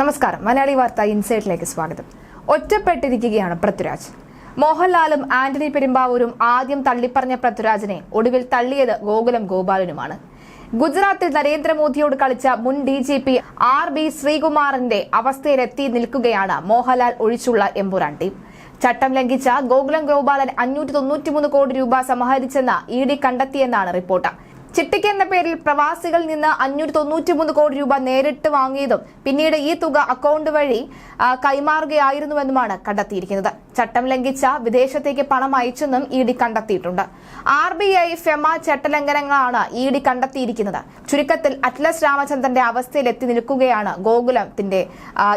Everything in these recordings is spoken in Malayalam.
നമസ്കാരം. മലയാളി വാർത്ത ഇൻസൈറ്റിലേക്ക് സ്വാഗതം. ഒറ്റപ്പെട്ടിരിക്കുകയാണ് പൃഥ്വിരാജ്. മോഹൻലാലും ആന്റണി പെരുമ്പാവൂരും ആദ്യം തള്ളിപ്പറഞ്ഞ പൃഥ്വിരാജിനെ ഒടുവിൽ തള്ളിയത് ഗോകുലം ഗോപാലനുമാണ്. ഗുജറാത്തിൽ നരേന്ദ്രമോദിയോട് കളിച്ച മുൻ D G P R B ശ്രീകുമാറിന്റെ അവസ്ഥയിലെത്തി നിൽക്കുകയാണ് മോഹൻലാൽ ഒഴിച്ചുള്ള എമ്പുരാൻ ടീം. ചട്ടം ലംഘിച്ച ഗോകുലം ഗോപാലൻ അഞ്ഞൂറ്റി തൊണ്ണൂറ്റിമൂന്ന് കോടി രൂപ സമാഹരിച്ചെന്ന് ഇ ഡി കണ്ടെത്തിയെന്നാണ് റിപ്പോർട്ട്. ചിട്ടിക്ക് എന്ന പേരിൽ പ്രവാസികളിൽ നിന്ന് അഞ്ഞൂറ്റി തൊണ്ണൂറ്റി മൂന്ന് കോടി രൂപ നേരിട്ട് വാങ്ങിയതും പിന്നീട് ഈ തുക അക്കൗണ്ട് വഴി കൈമാറുകയായിരുന്നുവെന്നുമാണ് കണ്ടെത്തിയിരിക്കുന്നത്. ചട്ടം ലംഘിച്ച വിദേശത്തേക്ക് പണം അയച്ചെന്നും ഇ ഡി കണ്ടെത്തിയിട്ടുണ്ട്. ആർ ബി ഐ ഫെമ ചട്ടലംഘനങ്ങളാണ് ഇ ഡി കണ്ടെത്തിയിരിക്കുന്നത്. ചുരുക്കത്തിൽ അറ്റ്ലസ് രാമചന്ദ്രന്റെ അവസ്ഥയിൽ എത്തി നിൽക്കുകയാണ് ഗോകുലത്തിന്റെ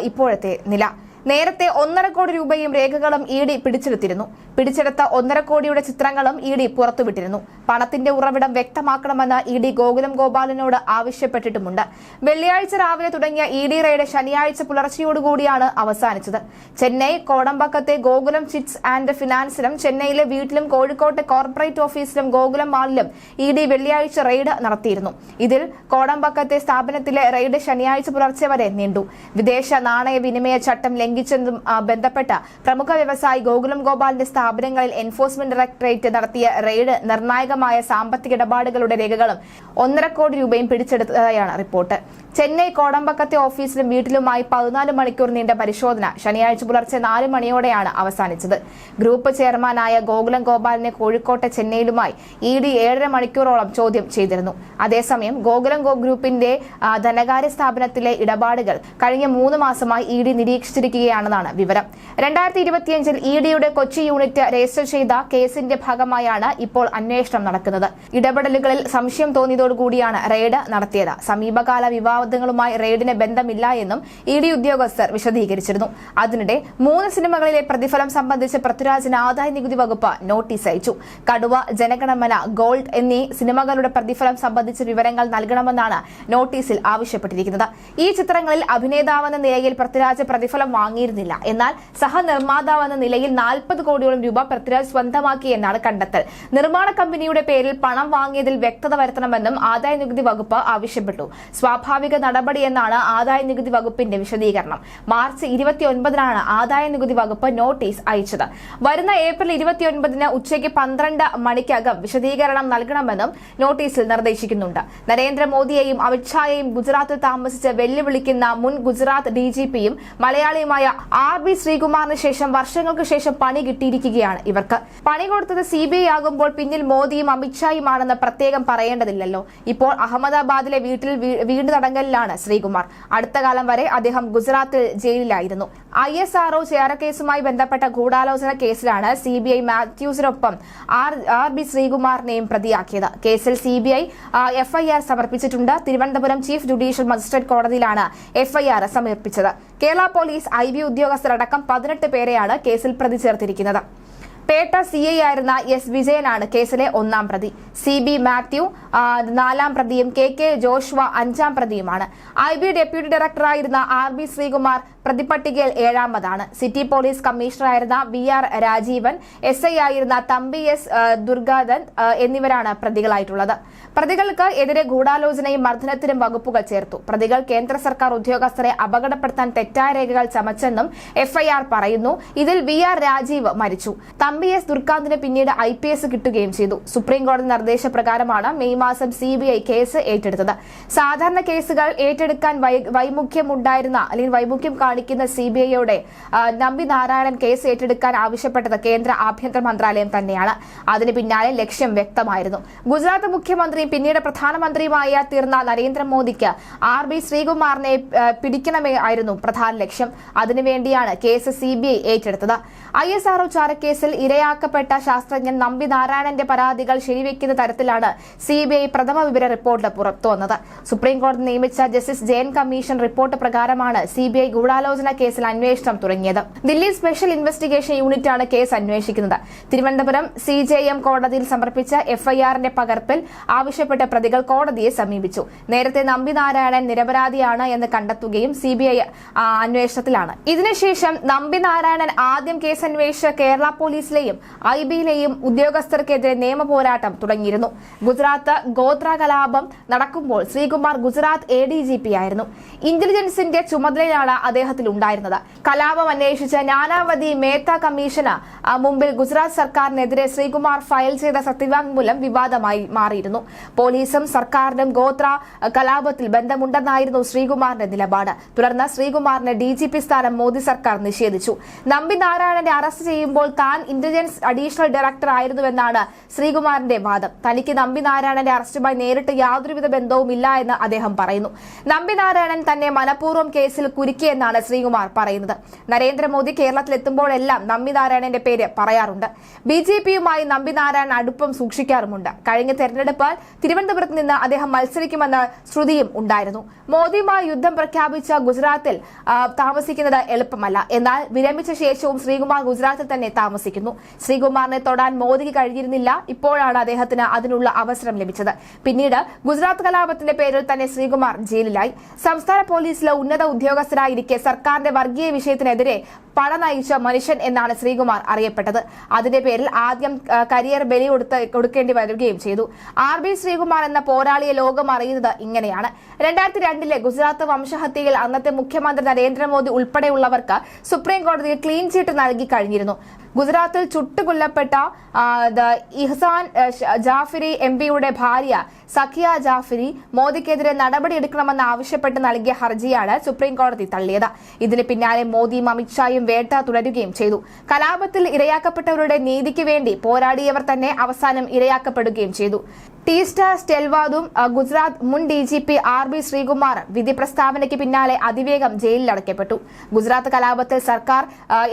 ഇപ്പോഴത്തെ നില. നേരത്തെ ഒന്നര കോടി രൂപയും രേഖകളും ഇ ഡി പിടിച്ചെടുത്തിരുന്നു. പിടിച്ചെടുത്ത ഒന്നര കോടിയുടെ ചിത്രങ്ങളും ഇ ഡി പുറത്തുവിട്ടിരുന്നു. പണത്തിന്റെ ഉറവിടം വ്യക്തമാക്കണമെന്ന് ഇ ഡി ഗോകുലം ഗോപാലനോട് ആവശ്യപ്പെട്ടിട്ടുമുണ്ട്. വെള്ളിയാഴ്ച രാവിലെ തുടങ്ങിയ ഇ ഡി റെയ്ഡ് ശനിയാഴ്ച പുലർച്ചെയോടുകൂടിയാണ് അവസാനിച്ചത്. ചെന്നൈ കോടമ്പക്കത്തെ ഗോകുലം ചിറ്റ്സ് ആൻഡ് ഫിനാൻസിലും ചെന്നൈയിലെ വീട്ടിലും കോഴിക്കോട്ടെ കോർപ്പറേറ്റ് ഓഫീസിലും ഗോകുലം മാളിലും ഇ ഡി വെള്ളിയാഴ്ച റെയ്ഡ് നടത്തിയിരുന്നു. ഇതിൽ കോടമ്പക്കത്തെ സ്ഥാപനത്തിലെ റെയ്ഡ് ശനിയാഴ്ച പുലർച്ചെ വരെ നീണ്ടു. വിദേശ നാണയ വിനിമയ ചട്ടം ലംഘിച്ചതും ആ, ബന്ധപ്പെട്ട് പ്രമുഖ വ്യവസായി ഗോകുലം ഗോപാലിന്റെ സ്ഥാപനങ്ങളിൽ എൻഫോഴ്സ്മെന്റ് ഡയറക്ടറേറ്റ് നടത്തിയ റെയ്ഡ് നിർണായകമായ സാമ്പത്തിക ഇടപാടുകളുടെ രേഖകളും ഒന്നര കോടി രൂപയും പിടിച്ചെടുത്തതായാണ് റിപ്പോർട്ട്. ചെന്നൈ കോടമ്പക്കത്തെ ഓഫീസിലും വീട്ടിലുമായി പതിനാല് മണിക്കൂർ നീണ്ട പരിശോധന ശനിയാഴ്ച പുലർച്ചെ നാല് മണിയോടെയാണ് അവസാനിച്ചത്. ഗ്രൂപ്പ് ചെയർമാനായ ഗോകുലം ഗോപാലിനെ കോഴിക്കോട്ടെ ചെന്നൈയിലുമായി ഇ ഡി ഏഴര മണിക്കൂറോളം ചോദ്യം ചെയ്തിരുന്നു. അതേസമയം ഗോകുലം ഗോ ഗ്രൂപ്പിന്റെ ധനകാര്യ സ്ഥാപനത്തിലെ ഇടപാടുകൾ കഴിഞ്ഞ മൂന്ന് മാസമായി ഇ ഡി നിരീക്ഷിച്ചിരിക്കുകയാണെന്നാണ് വിവരം. രണ്ടായിരത്തി ഇരുപത്തിയഞ്ചിൽ ഇ ഡിയുടെ കൊച്ചി യൂണിറ്റ് രജിസ്റ്റർ ചെയ്ത കേസിന്റെ ഭാഗമായാണ് ഇപ്പോൾ അന്വേഷണം നടക്കുന്നത്. ഇടപെടലുകളിൽ സംശയം തോന്നിയതോടുകൂടിയാണ് റെയ്ഡ് നടത്തിയത്. സമീപകാല വിവാദങ്ങളുമായി റെയ്ഡിന് ബന്ധമില്ല എന്നും ഇ ഡി ഉദ്യോഗസ്ഥർ വിശദീകരിച്ചിരുന്നു. അതിനിടെ മൂന്ന് സിനിമകളിലെ പ്രതിഫലം സംബന്ധിച്ച് പൃഥ്വിരാജിന് ആദായ നികുതി വകുപ്പ് നോട്ടീസ് അയച്ചു. കടുവ ജനഗണമന ഗോൾഡ് എന്നീ സിനിമകളുടെ പ്രതിഫലം സംബന്ധിച്ച് വിവരങ്ങൾ നൽകണമെന്നാണ് നോട്ടീസിൽ ആവശ്യപ്പെട്ടിരിക്കുന്നത്. ഈ ചിത്രങ്ങളിൽ അഭിനേതാവെന്ന നിലയിൽ പൃഥ്വിരാജ് പ്രതിഫലം വാങ്ങിയിരുന്നില്ല. എന്നാൽ സഹനിർമ്മാതാവെന്ന നിലയിൽ നാൽപ്പത് കോടിയോളം രൂപ പൃഥ്വിരാജ് സ്വന്തമാക്കി എന്നാണ് കണ്ടെത്തൽ. നിർമ്മാണ കമ്പനിയുടെ പേരിൽ പണം വാങ്ങിയതിൽ വ്യക്തത വരുത്തണമെന്നും ആദായ നികുതി വകുപ്പ് ആവശ്യപ്പെട്ടു. സ്വാഭാവിക നടപടി എന്നാണ് ആദായ നികുതി വകുപ്പിന്റെ വിശദീകരണം. മാർച്ച് ഇരുപത്തിയൊൻപതിനാണ് ആദായ നികുതി വകുപ്പ് നോട്ടീസ് അയച്ചത്. വരുന്ന ഏപ്രിൽ ഇരുപത്തിയൊൻപതിന് ഉച്ചയ്ക്ക് പന്ത്രണ്ട് മണിക്കകം വിശദീകരണം നൽകണമെന്നും നോട്ടീസിൽ നിർദ്ദേശിക്കുന്നുണ്ട്. നരേന്ദ്രമോദിയെയും അമിത്ഷായെയും ഗുജറാത്തിൽ താമസിച്ച് വെല്ലുവിളിക്കുന്ന മുൻ ഗുജറാത്ത് ഡി ജി മലയാളിയുമായ ആർ ബി ശ്രീകുമാറിന് ശേഷം വർഷങ്ങൾക്ക് ശേഷം പണി കിട്ടിയിരിക്കുകയാണ് ഇവർക്ക്. പണി കൊടുത്തത് സി ബി ഐ ആകുമ്പോൾ പിന്നിൽ മോദിയും അമിത്ഷായുമാണെന്ന് പ്രത്യേകം പറയേണ്ടതില്ലല്ലോ. ഇപ്പോൾ അഹമ്മദാബാദിലെ വീട്ടിൽ വീട് തടങ്കലിലാണ് ശ്രീകുമാർ. അടുത്ത കാലം വരെ അദ്ദേഹം ഗുജറാത്തിൽ ജയിലിലായിരുന്നു. ഐ എസ് ആർഒ ചേരക്കേസുമായി ബന്ധപ്പെട്ട ഗൂഢാലോചന കേസിലാണ് സി ബി ഐ മാത്യൂസിനൊപ്പം ആർ ആർ ബി ശ്രീകുമാറിനെയും പ്രതിയാക്കിയത്. കേസിൽ സി ബി ഐ എഫ്ഐആർ സമർപ്പിച്ചിട്ടുണ്ട്. തിരുവനന്തപുരം ചീഫ് ജുഡീഷ്യൽ മജിസ്ട്രേറ്റ് കോടതിയിലാണ് എഫ്ഐആർ സമർപ്പിച്ചത്. കേരള പോലീസ് ഐ ബി ഉദ്യോഗസ്ഥരടക്കം പതിനെട്ട് പേരെയാണ് കേസിൽ പ്രതി ചേർത്തിരിക്കുന്നത്. പേട്ട സി ഐ ആയിരുന്ന എസ് വിജയനാണ് കേസിലെ ഒന്നാം പ്രതി. സി ബി മാത്യു നാലാം പ്രതിയും കെ കെ ജോഷ്വ അഞ്ചാം പ്രതിയുമാണ്. ഐ ബി ഡെപ്യൂട്ടി ഡയറക്ടറായിരുന്ന ആർ ബി ശ്രീകുമാർ പ്രതിപട്ടികയിൽ ഏഴാമതാണ്. City police കമ്മീഷണറായിരുന്ന V R Rajeevan S I ആയിരുന്ന തമ്പി എസ് ദുർഗാദൻ എന്നിവരാണ് പ്രതികളായിട്ടുള്ളത്. പ്രതികൾക്ക് എതിരെ ഗൂഢാലോചനയും മർദ്ദനത്തിനും വകുപ്പുകൾ ചേർത്തു. പ്രതികൾ കേന്ദ്ര സർക്കാർ ഉദ്യോഗസ്ഥരെ അപകടപ്പെടുത്താൻ തെറ്റായ രേഖകൾ ചമച്ചെന്നും എഫ്ഐആർ പറയുന്നു. ഇതിൽ വി ആർ രാജീവ് മരിച്ചു. തമ്പി എസ് ദുർഗാന്തിന് പിന്നീട് ഐ പി എസ് കിട്ടുകയും ചെയ്തു. സുപ്രീം കോടതി നിർദ്ദേശപ്രകാരമാണ് മെയ് മാസം സി ബി ഐ കേസ് ഏറ്റെടുത്തത്. സാധാരണ കേസുകൾ ഏറ്റെടുക്കാൻ വൈമുഖ്യമുണ്ടായിരുന്ന അല്ലെങ്കിൽ വൈമുഖ്യം കാണിക്കുന്ന സി ബി ഐയോടെ നമ്പി നാരായണൻ കേസ് ഏറ്റെടുക്കാൻ ആവശ്യപ്പെട്ടത് കേന്ദ്ര ആഭ്യന്തര മന്ത്രാലയം തന്നെയാണ്. അതിന് പിന്നാലെ ലക്ഷ്യം വ്യക്തമായിരുന്നു. ഗുജറാത്ത് മുഖ്യമന്ത്രിയും പിന്നീട് പ്രധാനമന്ത്രിയുമായ തീർന്ന നരേന്ദ്രമോദിക്ക് ആർ ബി ശ്രീകുമാറിനെ ആ, പിടിക്കണമേ ആയിരുന്നു പ്രധാന ലക്ഷ്യം. അതിനുവേണ്ടിയാണ് കേസ് സി ബി ഐ ഏറ്റെടുത്തത്. ഐ എസ് ആർഒ ചാരക്കേസിൽ ഇരയാക്കപ്പെട്ട ശാസ്ത്രജ്ഞൻ നമ്പി നാരായണന്റെ പരാതികൾ ശരിവെക്കുന്ന തരത്തിലാണ് സി ബി ഐ പ്രഥമ വിവര റിപ്പോർട്ട് പുറത്തുവന്നത്. സുപ്രീംകോടതി നിയമിച്ച ജസ്റ്റിസ് ജയൻ കമ്മീഷൻ റിപ്പോർട്ട് പ്രകാരമാണ് സി ബി ഐ ഗൂഢാലോചന കേസിൽ അന്വേഷണം തുടങ്ങിയത്. ദില്ലി സ്പെഷ്യൽ ഇൻവെസ്റ്റിഗേഷൻ യൂണിറ്റ് ആണ് കേസ് അന്വേഷിക്കുന്നത്. തിരുവനന്തപുരം സി ജെ എം കോടതിയിൽ സമർപ്പിച്ച എഫ്ഐആറിന്റെ പകർപ്പിൽ ആവശ്യപ്പെട്ട് പ്രതികൾ കോടതിയെ സമീപിച്ചു. നേരത്തെ നമ്പി നാരായണൻ നിരപരാധിയാണ് എന്ന് കണ്ടെത്തുകയും സി ബി ഐ അന്വേഷണത്തിലാണ്. ഇതിനുശേഷം നമ്പിനാരായണൻ ആദ്യം കേസ് അന്വേഷിച്ച കേരള പോലീസിലെയും ഐ ബിയിലെയും ഉദ്യോഗസ്ഥർക്കെതിരെ നിയമ പോരാട്ടം തുടങ്ങിയിരുന്നു. ഗുജറാത്ത് ഗോത്ര കലാപം നടക്കുമ്പോൾ Sreekumar Gujarat A D G P ആയിരുന്നു. ഇന്റലിജൻസിന്റെ ചുമതലയാണ് അദ്ദേഹത്തിൽ ഉണ്ടായിരുന്നത് കലാപം അന്വേഷിച്ച നാനാവതി മേത്ത കമ്മീഷന് മുമ്പിൽ ഗുജറാത്ത് സർക്കാരിനെതിരെ ശ്രീകുമാർ ഫയൽ ചെയ്ത സത്യവാങ്മൂലം വിവാദമായി മാറിയിരുന്നു. പോലീസും സർക്കാരിനും ഗോത്ര കലാപത്തിൽ ബന്ധമുണ്ടെന്നായിരുന്നു ശ്രീകുമാറിന്റെ നിലപാട്. തുടർന്ന് ശ്രീകുമാറിന് ഡി ജി പി സ്ഥാനം മോദി സർക്കാർ നിഷേധിച്ചു. നമ്പി നാരായണനെ അറസ്റ്റ് ചെയ്യുമ്പോൾ താൻ ഇന്റലിജൻസ് അഡീഷണൽ ഡയറക്ടർ ആയിരുന്നുവെന്നാണ് ശ്രീകുമാറിന്റെ വാദം. തനിക്ക് നമ്പി നാരായണന്റെ അറസ്റ്റുമായി നേരിട്ട് യാതൊരുവിധ ബന്ധവുമില്ല എന്ന് അദ്ദേഹം പറയുന്നു. നമ്പി നാരായണൻ തന്നെ മനഃപൂർവം കേസിൽ കുരുക്കിയെന്നാണ് ശ്രീകുമാർ പറയുന്നത്. നരേന്ദ്രമോദി കേരളത്തിലെത്തുമ്പോഴെല്ലാം നമ്പി നാരായണന്റെ പേര് പറയാറുണ്ട്. ബി ജെ പിയുമായി നമ്പി നാരായണൻ അടുപ്പം സൂക്ഷിക്കാറുമുണ്ട്. കഴിഞ്ഞ തെരഞ്ഞെടുപ്പിൽ തിരുവനന്തപുരത്ത് നിന്ന് അദ്ദേഹം മത്സരിക്കുമെന്ന ശ്രുതിയും ഉണ്ടായിരുന്നു. മോദിയുമായി യുദ്ധം പ്രഖ്യാപിച്ച ഗുജറാത്തിൽ താമസിക്കുന്നത് എളുപ്പമല്ല. എന്നാൽ വിരമിച്ച ശേഷവും ശ്രീകുമാർ ഗുജറാത്തിൽ തന്നെ താമസിക്കുന്നു. ശ്രീകുമാറിനെ തൊടാൻ മോദിക്ക് കഴിഞ്ഞിരുന്നില്ല. ഇപ്പോഴാണ് അദ്ദേഹത്തിന് അതിനുള്ള അവസരം ലഭിച്ചത്. പിന്നീട് ഗുജറാത്ത് കലാപത്തിന്റെ പേരിൽ തന്നെ ശ്രീകുമാർ ജയിലിലായി. സംസ്ഥാന പോലീസിലെ ഉന്നത ഉദ്യോഗസ്ഥരായിരിക്കെ സർക്കാരിന്റെ വർഗീയ വിഷയത്തിനെതിരെ പട നയിച്ച മനുഷ്യൻ എന്നാണ് ശ്രീകുമാർ അറിയപ്പെട്ടത്. അതിന്റെ പേരിൽ ആദ്യം കരിയർ ബലി കൊടുത്ത് കൊടുക്കേണ്ടി വരികയും ചെയ്തു. ആർ ബി ശ്രീകുമാർ എന്ന പോരാളിയെ ലോകം അറിയുന്നത് ഇങ്ങനെയാണ്. രണ്ടായിരത്തി രണ്ടിലെ ഗുജറാത്ത് വംശഹത്യയിൽ അന്നത്തെ മുഖ്യമന്ത്രി നരേന്ദ്രമോദി ഉൾപ്പെടെയുള്ളവർക്ക് സുപ്രീം കോടതിയിൽ ക്ലീൻ ചീറ്റ് നൽകി കഴിഞ്ഞിരുന്നു. ഗുജറാത്തിൽ ചുട്ടുകൊല്ലപ്പെട്ട ഇഹ്സാൻ ജാഫിരി എം പിയുടെ ഭാര്യ സഖിയ ജാഫിരി മോദിക്കെതിരെ നടപടിയെടുക്കണമെന്ന് ആവശ്യപ്പെട്ട് നൽകിയ ഹർജിയാണ് സുപ്രീം കോടതി തള്ളിയത്. ഇതിന് പിന്നാലെ മോദിയും അമിത്ഷായും വേട്ട തുടരുകയും ചെയ്തു. കലാപത്തിൽ ഇരയാക്കപ്പെട്ടവരുടെ നീതിക്ക് വേണ്ടി പോരാടിയവർ തന്നെ അവസാനം ഇരയാക്കപ്പെടുകയും ചെയ്തു. ടീസ്റ്റ സ്റ്റെൽവാദും ഗുജറാത്ത് മുൻ D G P R B Sreekumar വിധി പ്രസ്താവനയ്ക്ക് പിന്നാലെ അതിവേഗം ജയിലിൽ അടയ്ക്കപ്പെട്ടു ഗുജറാത്ത് കലാപത്തിൽ സർക്കാർ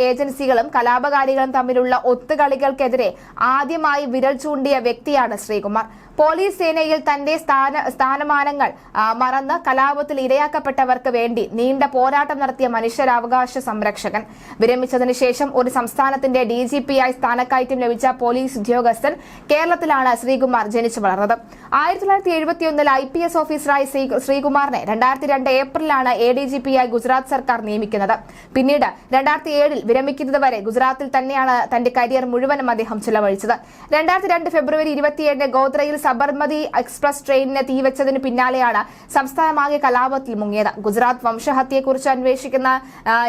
ഏജൻസികളും കലാപകാരികളും തമ്മിലുള്ള ഒത്തുകളികൾക്കെതിരെ ആദ്യമായി വിരൽ ചൂണ്ടിയ വ്യക്തിയാണ് ശ്രീകുമാർ. പോലീസ് സേനയിൽ തന്റെ സ്ഥാന സ്ഥാനമാനങ്ങൾ മറന്ന് കലാപത്തിൽ ഇരയാക്കപ്പെട്ടവർക്ക് വേണ്ടി നീണ്ട പോരാട്ടം നടത്തിയ മനുഷ്യരാവകാശ സംരക്ഷകൻ. വിരമിച്ചതിനുശേഷം ഒരു സംസ്ഥാനത്തിന്റെ ഡി ജി പി ആയി സ്ഥാനക്കയറ്റം ലഭിച്ച പോലീസ് ഉദ്യോഗസ്ഥൻ കേരളത്തിലാണ് ശ്രീകുമാർ ജനിച്ചു വളർന്നത്. ആയിരത്തി തൊള്ളായിരത്തി എഴുപത്തിയൊന്നിൽ ഐ പി എസ് ഓഫീസറായി ശ്രീ- ശ്രീകുമാറിനെ രണ്ടായിരത്തി രണ്ട് ഏപ്രിലാണ് എ ഡി ജി പി ആയി ഗുജറാത്ത് സർക്കാർ നിയമിക്കുന്നത്. പിന്നീട് രണ്ടായിരത്തി ഏഴിൽ വിരമിക്കുന്നത് വരെ ഗുജറാത്തിൽ തന്നെയാണ് തന്റെ കരിയർ മുഴുവനും അദ്ദേഹം ചിലവഴിച്ചത്. രണ്ടായിരത്തി രണ്ട് ഫെബ്രുവരി ഇരുപത്തിയേഴിന് ഗോദ്രയിൽ സബർമതി എക്സ്പ്രസ് ട്രെയിനിന് തീവച്ചതിന് പിന്നാലെയാണ് സംസ്ഥാനമാകെ കലാപത്തിൽ മുങ്ങിയത്. ഗുജറാത്ത് വംശഹത്യയെക്കുറിച്ച് അന്വേഷിക്കുന്ന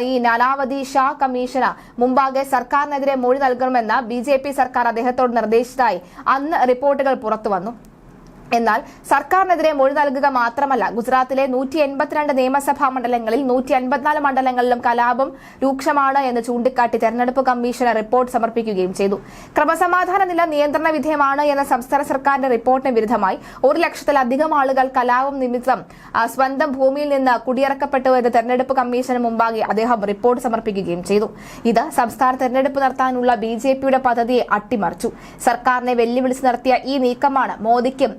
ഈ നാലാവതി ഷാ കമ്മീഷന് മുമ്പാകെ സർക്കാരിനെതിരെ മൊഴി നൽകണമെന്ന് ബി സർക്കാർ അദ്ദേഹത്തോട് നിർദ്ദേശിച്ചതായി അന്ന് റിപ്പോർട്ടുകൾ പുറത്തുവന്നു. എന്നാൽ സർക്കാരിനെതിരെ മൊഴി നൽകുക മാത്രമല്ല ഗുജറാത്തിലെ നൂറ്റി എൺപത്തിരണ്ട് നിയമസഭാ മണ്ഡലങ്ങളിൽ നൂറ്റി അൻപത്തിനാല് മണ്ഡലങ്ങളിലും കലാപം രൂക്ഷമാണ് എന്ന് ചൂണ്ടിക്കാട്ടി തെരഞ്ഞെടുപ്പ് കമ്മീഷന് റിപ്പോർട്ട് സമർപ്പിക്കുകയും ചെയ്തു. ക്രമസമാധാന നില നിയന്ത്രണ വിധേയമാണ് എന്ന സംസ്ഥാന സർക്കാരിന്റെ റിപ്പോർട്ടിന് വിരുദ്ധമായി ഒരു ലക്ഷത്തിലധികം ആളുകൾ കലാപം നിമിത്തം സ്വന്തം ഭൂമിയിൽ നിന്ന് കുടിയിറക്കപ്പെട്ടു എന്ന് തെരഞ്ഞെടുപ്പ് കമ്മീഷന് മുമ്പാകെ അദ്ദേഹം റിപ്പോർട്ട് സമർപ്പിക്കുകയും ചെയ്തു. ഇത് സംസ്ഥാന തെരഞ്ഞെടുപ്പ് നടത്താനുള്ള ബിജെപിയുടെ പദ്ധതിയെ അട്ടിമറിച്ചു. സർക്കാരിനെ വെല്ലുവിളിച്ച് നടത്തിയ ഈ നീക്കമാണ് മോദിക്കും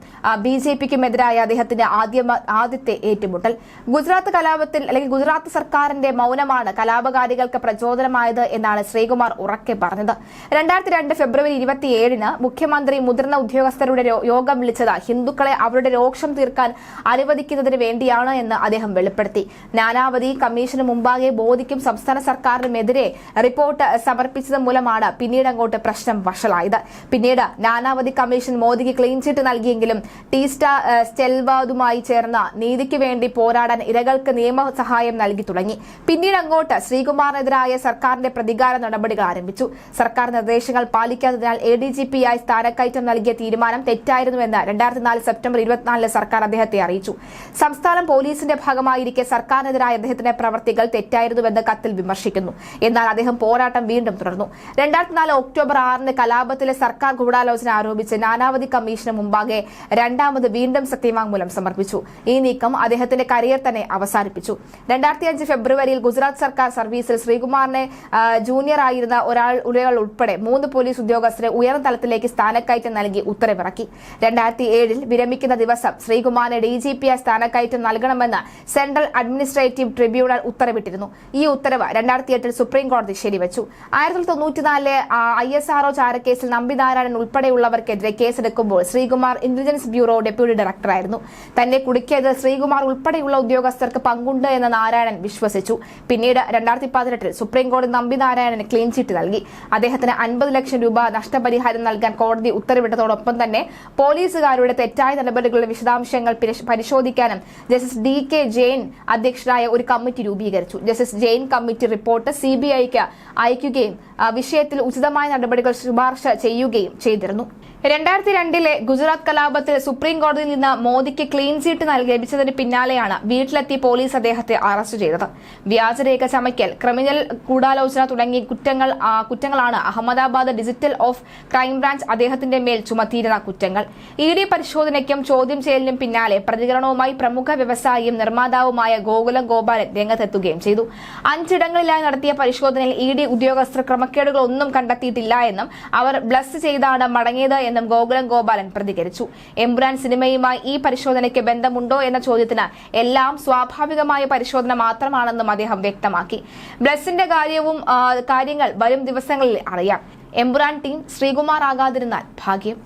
ബി ജെ പിക്കുമെതിരായ അദ്ദേഹത്തിന്റെ ആദ്യ ആദ്യത്തെ ഏറ്റുമുട്ടൽ. ഗുജറാത്ത് കലാപത്തിൽ അല്ലെങ്കിൽ ഗുജറാത്ത് സർക്കാരിന്റെ മൗനമാണ് കലാപകാരികൾക്ക് പ്രചോദനമായത് എന്നാണ് ശ്രീകുമാർ ഉറക്കെ പറഞ്ഞത്. രണ്ടായിരത്തി രണ്ട് ഫെബ്രുവരി ഇരുപത്തിയേഴിന് മുഖ്യമന്ത്രി മുതിർന്ന ഉദ്യോഗസ്ഥരുടെ യോഗം വിളിച്ചത് ഹിന്ദുക്കളെ അവരുടെ രോക്ഷം തീർക്കാൻ അനുവദിക്കുന്നതിന് വേണ്ടിയാണ് എന്ന് അദ്ദേഹം വെളിപ്പെടുത്തി. നാനാവധി കമ്മീഷന് മുമ്പാകെ ബോധിക്കും സംസ്ഥാന സർക്കാരിനുമെതിരെ റിപ്പോർട്ട് സമർപ്പിച്ചത് മൂലമാണ് പിന്നീട് അങ്ങോട്ട് പ്രശ്നം വഷളായത്. പിന്നീട് നാനാവധി കമ്മീഷൻ മോദിക്ക് ക്ലീൻ ചിറ്റ് നൽകിയെങ്കിലും ടീസ്റ്റ സ്റ്റെൽവാദുമായി ചേർന്ന നീതിക്ക് വേണ്ടി പോരാടാൻ ഇരകൾക്ക് നിയമ സഹായം നൽകി തുടങ്ങി. പിന്നീട് അങ്ങോട്ട് ശ്രീകുമാറിനെതിരായ സർക്കാരിന്റെ പ്രതികാര നടപടികൾ ആരംഭിച്ചു. സർക്കാർ നിർദ്ദേശങ്ങൾ പാലിക്കാത്തതിനാൽ എ ഡി ജി പി ആയി സ്ഥാനക്കയറ്റം നൽകിയ തീരുമാനം തെറ്റായിരുന്നുവെന്ന് രണ്ടായിരത്തി നാല് സെപ്റ്റംബർ ഇരുപത്തിനാലിന് സർക്കാർ അദ്ദേഹത്തെ അറിയിച്ചു. സംസ്ഥാനം പോലീസിന്റെ ഭാഗമായിരിക്കെ സർക്കാരിനെതിരായ അദ്ദേഹത്തിന്റെ പ്രവർത്തികൾ തെറ്റായിരുന്നുവെന്ന് കത്തിൽ വിമർശിക്കുന്നു. എന്നാൽ അദ്ദേഹം പോരാട്ടം വീണ്ടും തുടർന്നു. രണ്ടായിരത്തി നാല് ഒക്ടോബർ ആറിന് കലാപത്തിലെ സർക്കാർ ഗൂഢാലോചന ആരോപിച്ച് നാനാവധി കമ്മീഷന് മുമ്പാകെ രണ്ടാമത് വീണ്ടും സത്യവാങ്മൂലം സമർപ്പിച്ചു. ഈ നീക്കം അദ്ദേഹത്തിന്റെ കരിയർ തന്നെ അവസാനിപ്പിച്ചു. രണ്ടായിരത്തി അഞ്ച് ഫെബ്രുവരിയിൽ ഗുജറാത്ത് സർക്കാർ സർവീസിൽ ശ്രീകുമാറിനെ ജൂനിയർ ആയിരുന്ന ഒരാൾ ഉൾപ്പെടെ മൂന്ന് പോലീസ് ഉദ്യോഗസ്ഥരെ ഉയർന്ന തലത്തിലേക്ക് സ്ഥാനക്കയറ്റം നൽകി ഉത്തരവിറക്കി. രണ്ടായിരത്തി ഏഴിൽ വിരമിക്കുന്ന ദിവസം ശ്രീകുമാറിനെ ഡി ജി സ്ഥാനക്കയറ്റം നൽകണമെന്ന് സെൻട്രൽ അഡ്മിനിസ്ട്രേറ്റീവ് ട്രിബ്യൂണൽ ഉത്തരവിട്ടിരുന്നു. ഈ ഉത്തരവ് രണ്ടായിരത്തി എട്ടിൽ സുപ്രീം കോടതി ശരിവച്ചു. ആയിരത്തി തൊള്ളായിരത്തി തൊണ്ണൂറ്റിനാലിലെ ഐ എസ് ആർഒ ചാരക്കേസിൽ നമ്പിനാരായണൻ ഉൾപ്പെടെയുള്ളവർക്കെതിരെ കേസെടുക്കുമ്പോൾ ശ്രീകുമാർ ഇന്റലിജൻസ് ബ്യൂറോ ഡെപ്യൂട്ടി ഡയറക്ടറായിരുന്നു. തന്നെ കുടുക്കിയത് ശ്രീകുമാർ ഉൾപ്പെടെയുള്ള ഉദ്യോഗസ്ഥർക്ക് പങ്കുണ്ട് എന്ന് നാരായണൻ വിശ്വസിച്ചു. പിന്നീട് രണ്ടായിരത്തി പതിനെട്ടിൽ സുപ്രീംകോടതി നമ്പി നാരായണന് ക്ലീൻ ചിറ്റ് നൽകി. അദ്ദേഹത്തിന് അൻപത് ലക്ഷം രൂപ നഷ്ടപരിഹാരം നൽകാൻ കോടതി ഉത്തരവിട്ടതോടൊപ്പം തന്നെ പോലീസുകാരുടെ തെറ്റായ നടപടികളുടെ വിശദാംശങ്ങൾ പിരിശ്- പരിശോധിക്കാനും ജസ്റ്റിസ് ഡി കെ ജെയിൻ അധ്യക്ഷനായ ഒരു കമ്മിറ്റി രൂപീകരിച്ചു. Justice Jain committee report C B ഐക്ക് അയക്കുകയും വിഷയത്തിൽ ഉചിതമായ നടപടികൾ ശുപാർശ ചെയ്യുകയും ചെയ്തിരുന്നു. രണ്ടായിരത്തി രണ്ടിലെ ഗുജറാത്ത് കലാപത്തിൽ സുപ്രീം കോടതിയിൽ നിന്ന് മോദിക്ക് ക്ലീൻ ചീറ്റ് ലഭിച്ചതിന് പിന്നാലെയാണ് വീട്ടിലെത്തി പോലീസ് അദ്ദേഹത്തെ അറസ്റ്റ് ചെയ്തത്. വ്യാജരേഖ ചമയ്ക്കൽ ക്രിമിനൽ ഗൂഢാലോചന തുടങ്ങിയ കുറ്റങ്ങൾ കുറ്റങ്ങളാണ് Ahmedabad digital of crime branch അദ്ദേഹത്തിന്റെ മേൽ ചുമത്തിയിരുന്ന കുറ്റങ്ങൾ. ഇ ഡി പരിശോധനയ്ക്കും ചോദ്യം ചെയ്യലിനും പിന്നാലെ പ്രതികരണവുമായി പ്രമുഖ വ്യവസായിയും നിർമ്മാതാവുമായ ഗോകുലം ഗോപാലൻ രംഗത്തെത്തുകയും ചെയ്തു. അഞ്ചിടങ്ങളിലായി നടത്തിയ പരിശോധനയിൽ ഇ ഡി ഉദ്യോഗസ്ഥർ ക്രമക്കേടുകളൊന്നും കണ്ടെത്തിയിട്ടില്ല എന്നും അവർ ബ്ലസ് ചെയ്താണ് മടങ്ങിയത് എന്നും ഗോകുലം ഗോപാലൻ പ്രതികരിച്ചു. എമ്പുരാൻ സിനിമയുമായി ഈ പരിശോധനയ്ക്ക് ബന്ധമുണ്ടോ എന്ന ചോദ്യത്തിന് എല്ലാം സ്വാഭാവികമായ പരിശോധന മാത്രമാണെന്നും അദ്ദേഹം വ്യക്തമാക്കി. ബ്ലസ്സിന്റെ കാര്യവും കാര്യങ്ങൾ വരും ദിവസങ്ങളിൽ അറിയാം. എംബ്രാൻ ടീം ശ്രീകുമാർ ആകാതിരുന്നാൽ ഭാഗ്യം.